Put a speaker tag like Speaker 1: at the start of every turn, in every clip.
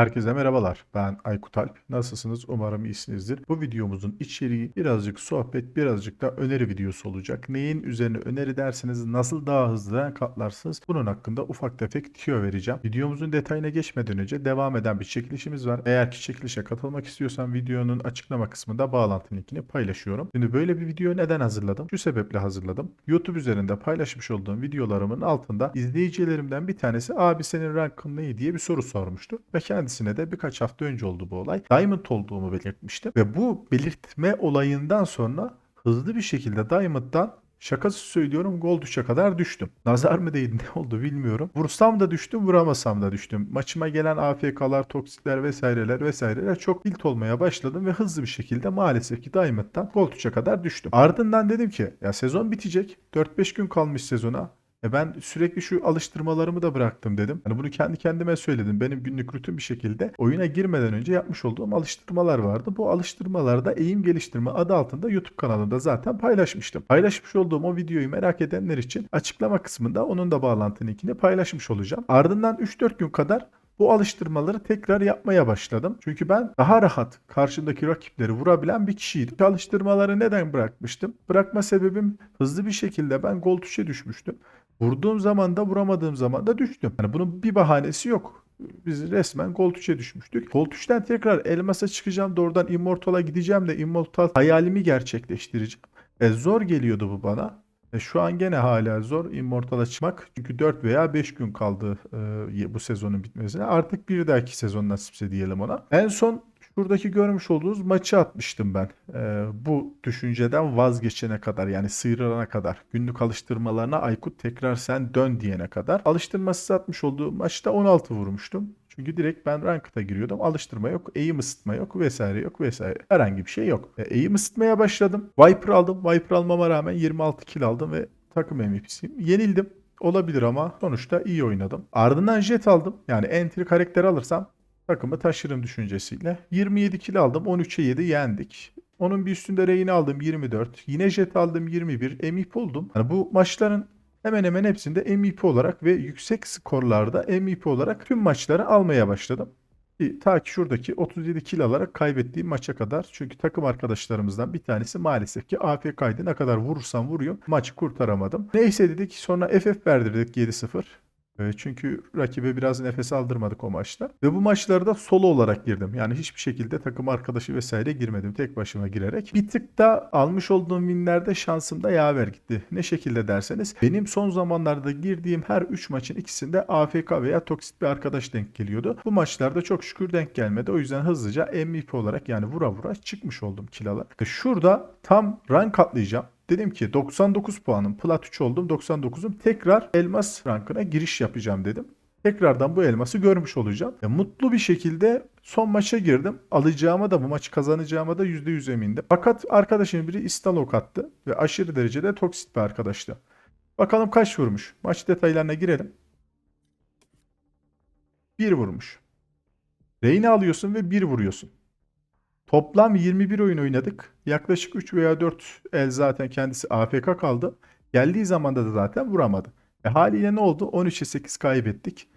Speaker 1: Herkese merhabalar. Ben Aykut Alp. Nasılsınız? Umarım iyisinizdir. Bu videomuzun içeriği birazcık sohbet, birazcık da öneri videosu olacak. Neyin üzerine öneri derseniz nasıl daha hızlı rank atlarsınız? Bunun hakkında ufak tefek tüyo vereceğim. Videomuzun detayına geçmeden önce devam eden bir çekilişimiz var. Eğer ki çekilişe katılmak istiyorsan videonun açıklama kısmında bağlantı linkini paylaşıyorum. Şimdi böyle bir video neden hazırladım? Şu sebeple hazırladım. YouTube üzerinde paylaşmış olduğum videolarımın altında izleyicilerimden bir tanesi abi senin rankın ne diye bir soru sormuştu. Ve kendisine de birkaç hafta önce oldu bu olay. Diamond olduğumu belirtmiştim. Ve bu belirtme olayından sonra hızlı bir şekilde Diamond'dan Şakası söylüyorum Gold 3'e kadar düştüm. Nazar mı değdi ne oldu bilmiyorum. Vursam da düştüm vuramasam da düştüm. Maçıma gelen AFK'lar, toksikler vesaireler vesaireler çok tilt olmaya başladım ve hızlı bir şekilde maalesef ki Diamond'dan Gold 3'e kadar düştüm. Ardından dedim ki ya sezon bitecek. 4-5 gün kalmış sezona. E ben sürekli şu alıştırmalarımı da bıraktım dedim. Hani bunu kendi kendime söyledim. Benim günlük rutin bir şekilde oyuna girmeden önce yapmış olduğum alıştırmalar vardı. Bu alıştırmalarda eğim geliştirme adı altında YouTube kanalında zaten paylaşmıştım. Paylaşmış olduğum o videoyu merak edenler için açıklama kısmında onun da bağlantı linkini paylaşmış olacağım. Ardından 3-4 gün kadar bu alıştırmaları tekrar yapmaya başladım. Çünkü ben daha rahat karşımdaki rakipleri vurabilen bir kişiydim. Alıştırmaları neden bırakmıştım? Bırakma sebebim hızlı bir şekilde ben gol tuşa düşmüştüm. Vurduğum zaman da vuramadığım zaman da düştüm. Yani bunun bir bahanesi yok. Biz resmen gol tuşa düşmüştük. Gol tuştan tekrar elmasa çıkacağım. Doğrudan Immortal'a gideceğim de Immortal hayalimi gerçekleştireceğim. E, zor geliyordu bu bana. E, şu an gene hala zor Immortal'a çıkmak. Çünkü 4 veya 5 gün kaldı e, bu sezonun bitmesine. Artık bir dahaki sezon nasipse diyelim ona. En son şuradaki görmüş olduğunuz maçı atmıştım ben. E, bu düşünceden vazgeçene kadar yani sıyrılana kadar. Günlük alıştırmalarına Aykut tekrar sen dön diyene kadar. Alıştırmasız atmış olduğum maçta 16 vurmuştum. Çünkü direkt ben ranked'a giriyordum. Alıştırma yok, eğim ısıtma yok vesaire yok vesaire. Herhangi bir şey yok. E, eğim ısıtmaya başladım. Viper aldım. Viper almama rağmen 26 kill aldım ve takım MVP'siyim. Yenildim. Olabilir ama sonuçta iyi oynadım. Ardından jet aldım. Yani entry karakter alırsam takımı taşırım düşüncesiyle. 27 kill aldım. 13'e 7 yendik. Onun bir üstünde reyini aldım 24. Yine jet aldım 21. MVP oldum. Yani bu maçların hemen hemen hepsinde MVP olarak ve yüksek skorlarda MVP olarak tüm maçları almaya başladım. Ta ki şuradaki 37 kill alarak kaybettiğim maça kadar. Çünkü takım arkadaşlarımızdan bir tanesi maalesef ki AFK'ydı. Ne kadar vurursam vuruyor. Maçı kurtaramadım. Neyse dedik sonra FF verdirdik 7-0. E, Çünkü rakibe biraz nefes aldırmadık o maçta. Ve bu maçlarda solo olarak girdim. Yani hiçbir şekilde takım arkadaşı vesaire girmedim. Tek başıma girerek. Bir tık da almış olduğum winlerde şansım da yaver gitti. Ne şekilde derseniz. Benim son zamanlarda girdiğim her 3 maçın ikisinde AFK veya toksit bir arkadaş denk geliyordu. Bu maçlarda çok şükür denk gelmedi. O yüzden hızlıca MVP olarak yani vura vura çıkmış oldum kill alarak. Şurada tam rank atlayacağım. Dedim ki 99 puanım plat 3 oldum 99'um tekrar elmas rankına giriş yapacağım dedim. Tekrardan bu elması görmüş olacağım. Ya, mutlu bir şekilde son maça girdim. Alacağıma da bu maçı kazanacağıma da %100 emindim. Fakat arkadaşım biri istalok attı ve aşırı derecede toksit bir arkadaştı. Bakalım kaç vurmuş. Maç detaylarına girelim. 1 vurmuş. Reyni alıyorsun ve 1 vuruyorsun. Toplam 21 oyun oynadık. Yaklaşık 3 veya 4 el zaten kendisi AFK kaldı. Geldiği zamanda da zaten vuramadı. E haliyle ne oldu? 13'e 8 kaybettik.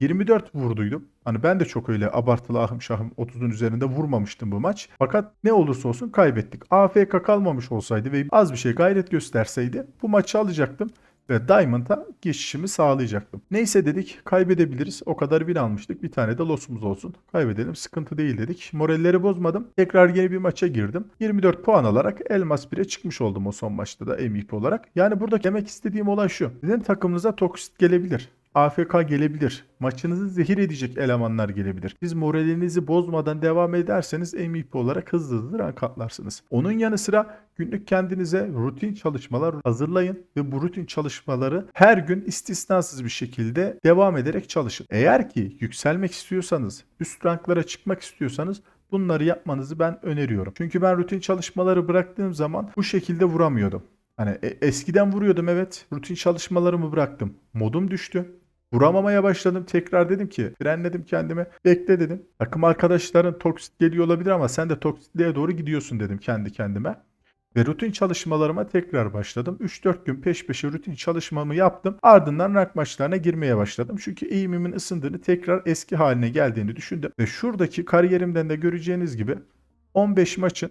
Speaker 1: 24 vurduydum. Hani ben de çok öyle abartılı ahım şahım 30'un üzerinde vurmamıştım bu maç. Fakat ne olursa olsun kaybettik. AFK kalmamış olsaydı ve az bir şey gayret gösterseydi bu maçı alacaktım ve Diamond'a geçişimi sağlayacaktım. Neyse dedik kaybedebiliriz. O kadar win almıştık. Bir tane de loss'umuz olsun. Kaybedelim sıkıntı değil dedik. Moralleri bozmadım. Tekrar yeni bir maça girdim. 24 puan alarak Elmas 1'e çıkmış oldum o son maçta da MVP olarak. Yani burada demek istediğim olay şu. Sizin takımınıza toksit gelebilir. AFK gelebilir. Maçınızı zehir edecek elemanlar gelebilir. Siz moralinizi bozmadan devam ederseniz MVP olarak hızlı hızlı rank atlarsınız. Onun yanı sıra günlük kendinize rutin çalışmalar hazırlayın ve bu rutin çalışmaları her gün istisnasız bir şekilde devam ederek çalışın. Eğer ki yükselmek istiyorsanız, üst ranklara çıkmak istiyorsanız bunları yapmanızı ben öneriyorum. Çünkü ben rutin çalışmaları bıraktığım zaman bu şekilde vuramıyordum. Hani e- eskiden vuruyordum evet. Rutin çalışmalarımı bıraktım. Modum düştü. Vuramamaya başladım. Tekrar dedim ki frenledim kendime. Bekle dedim. Takım arkadaşların toksit geliyor olabilir ama sen de toksitliğe doğru gidiyorsun dedim kendi kendime. Ve rutin çalışmalarıma tekrar başladım. 3-4 gün peş peşe rutin çalışmamı yaptım. Ardından rank maçlarına girmeye başladım. Çünkü eğimimin ısındığını tekrar eski haline geldiğini düşündüm. Ve şuradaki kariyerimden de göreceğiniz gibi 15 maçın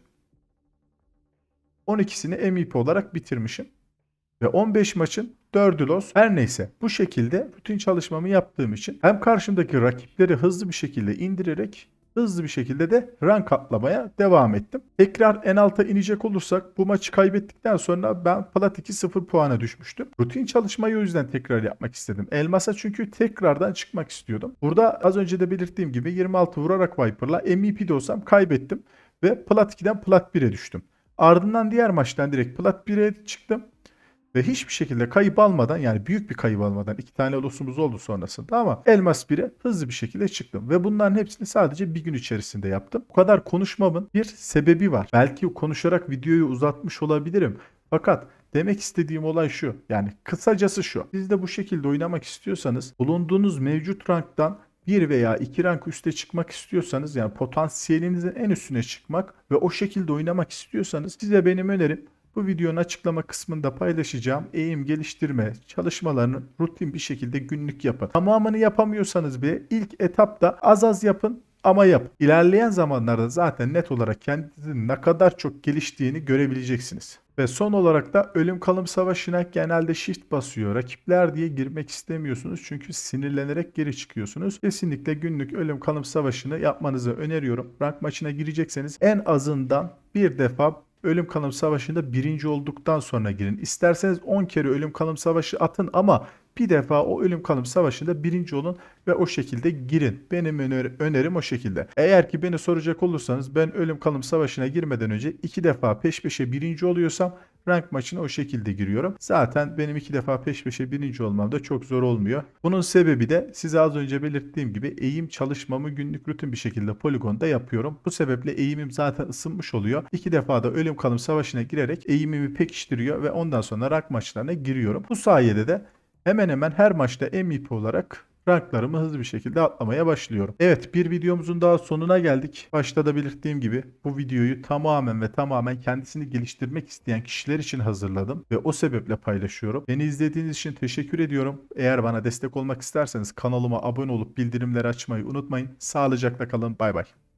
Speaker 1: 12'sini MVP olarak bitirmişim. Ve 15 maçın 4'ü loss. Her neyse bu şekilde rutin çalışmamı yaptığım için hem karşımdaki rakipleri hızlı bir şekilde indirerek hızlı bir şekilde de rank atlamaya devam ettim. Tekrar en alta inecek olursak bu maçı kaybettikten sonra ben plat 2 0 puana düşmüştüm. Rutin çalışmayı o yüzden tekrar yapmak istedim. Elmas'a çünkü tekrardan çıkmak istiyordum. Burada az önce de belirttiğim gibi 26 vurarak Viper'la MVP de olsam kaybettim. Ve plat 2'den plat 1'e düştüm. Ardından diğer maçtan direkt plat 1'e çıktım. Ve hiçbir şekilde kayıp almadan yani büyük bir kayıp almadan iki tane losumuz oldu sonrasında ama Elmas 1'e hızlı bir şekilde çıktım. Ve bunların hepsini sadece bir gün içerisinde yaptım. Bu kadar konuşmamın bir sebebi var. Belki konuşarak videoyu uzatmış olabilirim. Fakat demek istediğim olay şu. Yani kısacası şu. Siz de bu şekilde oynamak istiyorsanız bulunduğunuz mevcut ranktan bir veya iki rank üste çıkmak istiyorsanız yani potansiyelinizin en üstüne çıkmak ve o şekilde oynamak istiyorsanız size benim önerim bu videonun açıklama kısmında paylaşacağım eğim geliştirme çalışmalarını rutin bir şekilde günlük yapın. Tamamını yapamıyorsanız bile ilk etapta az az yapın ama yap. İlerleyen zamanlarda zaten net olarak kendinizin ne kadar çok geliştiğini görebileceksiniz. Ve son olarak da ölüm kalım savaşına genelde shift basıyor. Rakipler diye girmek istemiyorsunuz çünkü sinirlenerek geri çıkıyorsunuz. Kesinlikle günlük ölüm kalım savaşını yapmanızı öneriyorum. Rank maçına girecekseniz en azından bir defa ölüm kalım savaşında birinci olduktan sonra girin. İsterseniz 10 kere ölüm kalım savaşı atın ama bir defa o ölüm kalım savaşında birinci olun ve o şekilde girin. Benim öner- önerim o şekilde. Eğer ki beni soracak olursanız ben ölüm kalım savaşına girmeden önce iki defa peş peşe birinci oluyorsam rank maçına o şekilde giriyorum. Zaten benim iki defa peş peşe birinci olmam da çok zor olmuyor. Bunun sebebi de size az önce belirttiğim gibi eğim çalışmamı günlük rutin bir şekilde poligonda yapıyorum. Bu sebeple eğimim zaten ısınmış oluyor. İki defa da ölüm kalım savaşına girerek eğimimi pekiştiriyor ve ondan sonra rank maçlarına giriyorum. Bu sayede de hemen hemen her maçta MVP olarak ranklarımı hızlı bir şekilde atlamaya başlıyorum. Evet bir videomuzun daha sonuna geldik. Başta da belirttiğim gibi bu videoyu tamamen ve tamamen kendisini geliştirmek isteyen kişiler için hazırladım ve o sebeple paylaşıyorum. Beni izlediğiniz için teşekkür ediyorum. Eğer bana destek olmak isterseniz kanalıma abone olup bildirimleri açmayı unutmayın. Sağlıcakla kalın. Bay bay.